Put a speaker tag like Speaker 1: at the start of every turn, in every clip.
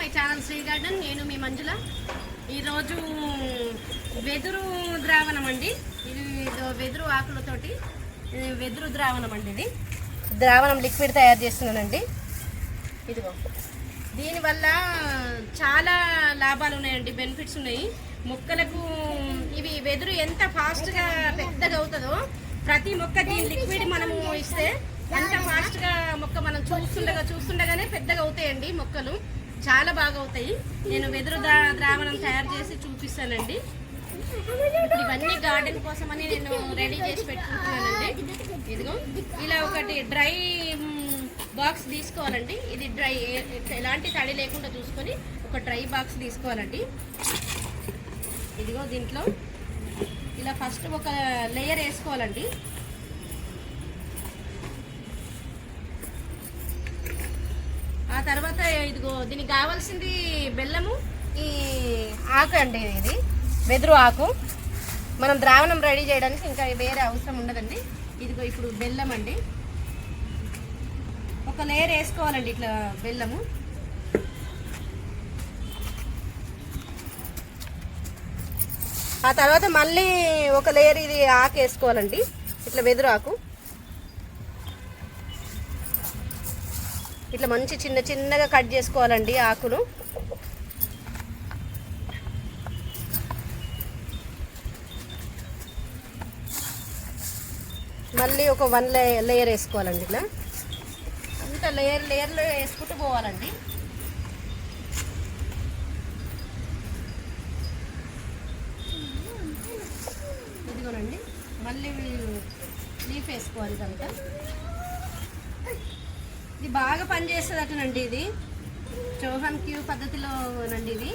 Speaker 1: My channel Shri garden. నేను మీ మంజుల. ఈరోజు వెదురు ద్రావణం అండి. ఇది వెదురు ఆకులతోటి వెదురు ద్రావణం అండి ఇది. ద్రావణం లిక్విడ్ తయారు చేస్తున్నానండి. ఇదిగో. దీనివల్ల చాలా లాభాలు ఉన్నాయండి బెనిఫిట్స్ ఉన్నాయి. మొక్కలకు ఇవి వెదురు ఎంత ఫాస్ట్గా పెద్దగా అవుతుందో ప్రతి మొక్కకి లిక్విడ్ మనము ఇస్తే అంత ఫాస్ట్గా మొక్క మనం చూస్తుండగా చూస్తుండగానే పెద్దగా అవుతాయండి మొక్కలు. చాలా బాగా అవుతాయి నేను వెదురు ద్రావణం తయారు చేసి చూపిస్తానండి. ఇప్పుడు ఇవన్నీ గార్డెన్ కోసమని నేను రెడీ చేసి పెట్టుకుంటున్నానండి. ఇదిగో ఇలా ఒకటి డ్రై బాక్స్ తీసుకోవాలండి. ఇది డ్రై ఎలాంటి తడి లేకుండా చూసుకొని ఒక డ్రై బాక్స్ తీసుకోవాలండి. ఇదిగో దీంట్లో ఇలా ఫస్ట్ ఒక లేయర్ వేసుకోవాలండి. ఇదిగో దీనికి కావాల్సింది బెల్లము. ఈ ఆకు అండి ఇది వెదురు ఆకు. మనం ద్రావణం రెడీ చేయడానికి ఇంకా వేరే అవసరం ఉండదండి. ఇదిగో ఇప్పుడు బెల్లం అండి. ఒక లేయర్ వేసుకోవాలండి ఇట్లా బెల్లము. ఆ తర్వాత మళ్ళీ ఒక లేయర్ ఇది ఆకు వేసుకోవాలండి ఇట్లా వెదురు ఆకు. ఇట్లా మంచి చిన్న చిన్నగా కట్ చేసుకోవాలండి ఆకులు. మళ్ళీ ఒక వన్ లే లేయర్ వేసుకోవాలండి ఇట్లా. అంత లేయర్ లేయర్లో వేసుకుంటూ పోవాలండి. ఇదిగోనండి మళ్ళీ లీఫ్ వేసుకోవాలి కనుక ఇది బాగా పనిచేస్తుంది అటనండి ఇది. చౌహాన్ క్యూ పద్ధతిలోనండి ఇది.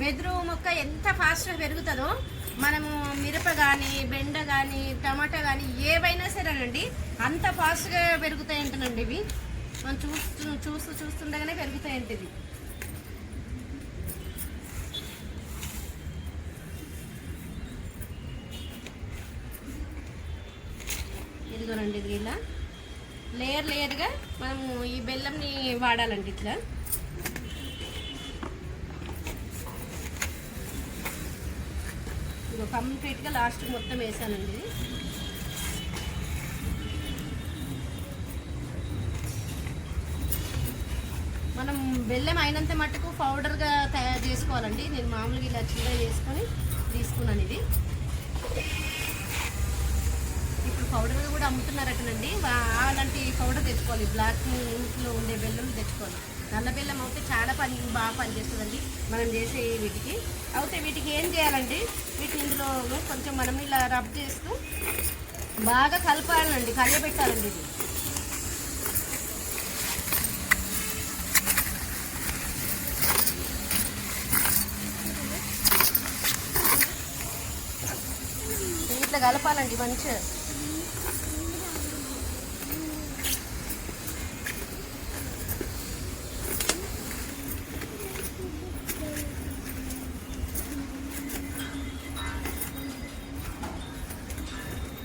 Speaker 1: వెదురు మొక్క ఎంత ఫాస్ట్గా పెరుగుతుందో మనము మిరప కానీ బెండ కానీ టమాటా కానీ ఏవైనా సరేనండి అంత ఫాస్ట్గా పెరుగుతాయి అంటనండి ఇవి. మనం చూస్తూ చూస్తూ చూస్తుండగానే పెరుగుతాయి ఇది ఇదిగోనండి ఇది ఇలా. లేయర్ లేయర్గా మనము ఈ బెల్లంని వాడాలండి ఇట్లా. ఇదిగో కంప్లీట్గా లాస్ట్ మొత్తం వేసానండి. ఇది మనం బెల్లం అయినంత మట్టుకు పౌడర్గా తయారు చేసుకోవాలండి. నేను మామూలుగా ఇలా చిన్నగా చేసుకొని తీసుకున్నాను ఇది ఇప్పుడు పౌడర్ కూడా అమ్ముతున్నారటనండి అలాంటి పౌడర్ తెచ్చుకోవాలి. బ్లాక్ ఇంట్లో ఉండే బెల్లం తెచ్చుకోవాలి. నల్ల బెల్లం అయితే చాలా పని బాగా పనిచేస్తుందండి మనం చేసే వీటికి. అయితే వీటికి ఏం చేయాలండి? వీటిని ఇందులో కొంచెం మనం ఇలా రబ్ చేస్తూ బాగా కలపాలండి. కలియబెట్టాలండి ఇది. ఇట్లా కలపాలండి మంచిగా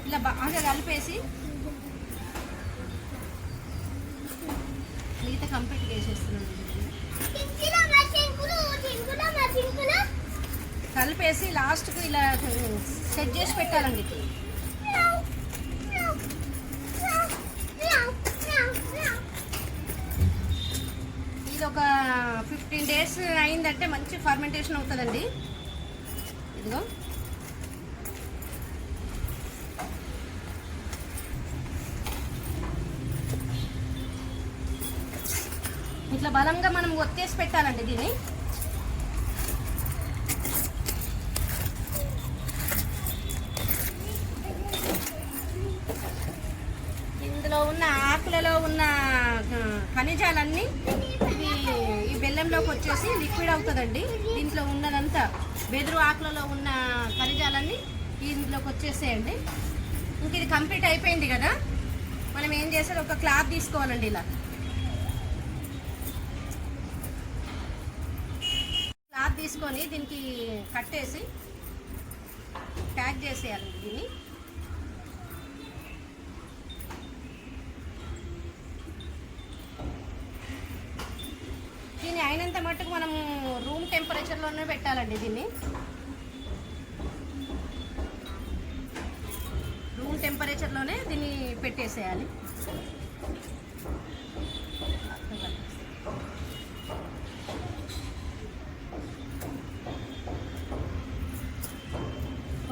Speaker 1: ఇలా బాగా కలిపేసి మిగతా కంప్లీట్ వేసేస్తున్నాను కలిపేసి లాస్ట్కి ఇలా సెట్ చేసి పెట్టాలండి. ఇది ఒక ఫిఫ్టీన్ డేస్ అయిందంటే మంచి ఫర్మెంటేషన్ అవుతుందండి. ఇదిగో. ఇట్లా బలంగా మనం ఒత్తేసి పెట్టాలండి దీన్ని. ఇందులో ఉన్న ఆకులలో ఉన్న ఖనిజాలన్నీ ఈ బెల్లంలోకి వచ్చేసి లిక్విడ్ అవుతుందండి. దీంట్లో ఉన్నదంతా బెదురు ఆకులలో ఉన్న ఖనిజాలన్నీ ఇందులోకి వచ్చేసేయండి. ఇంక ఇది కంప్లీట్ అయిపోయింది కదా? మనం ఏం చేసేది? ఒక క్లాత్ తీసుకోవాలండి ఇలా క్లాత్ తీసుకొని దీనికి కట్టేసి ప్యాక్ చేసేయాలి దీన్ని. దీన్ని అయినంత మట్టుకు మనం రూమ్ టెంపరేచర్లోనే పెట్టాలండి దీన్ని. రూమ్ టెంపరేచర్లోనే దీన్ని పెట్టేసేయాలి.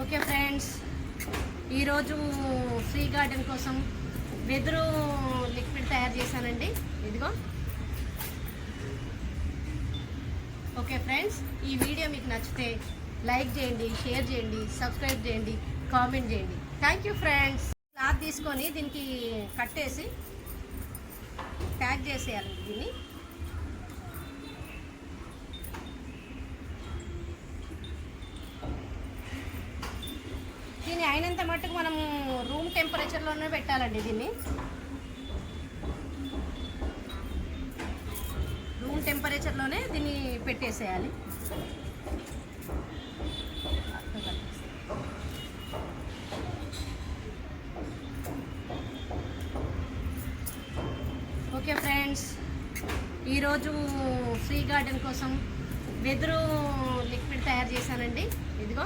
Speaker 1: Okay friends. ఈరోజు ఫ్రీ గార్డెన్ కోసం వెదురు లిక్విడ్ తయారు చేశానండి. ఇదిగో. ఓకే ఫ్రెండ్స్ ఈ వీడియో మీకు నచ్చితే లైక్ చేయండి షేర్ చేయండి సబ్స్క్రైబ్ చేయండి కామెంట్ చేయండి. Thank you friends. క్లాత్ తీసుకొని దీనికి కట్టేసి ప్యాక్ చేసేయాలండి దీన్ని. అయినంత మట్టుకు మనం రూమ్ టెంపరేచర్లోనే పెట్టాలండి దీన్ని. రూమ్ టెంపరేచర్లోనే దీన్ని పెట్టేసేయాలి. ఓకే ఫ్రెండ్స్ ఈరోజు ఫ్రీ గార్డెన్ కోసం వెదురు లిక్విడ్ తయారు చేశానండి. ఇదిగో.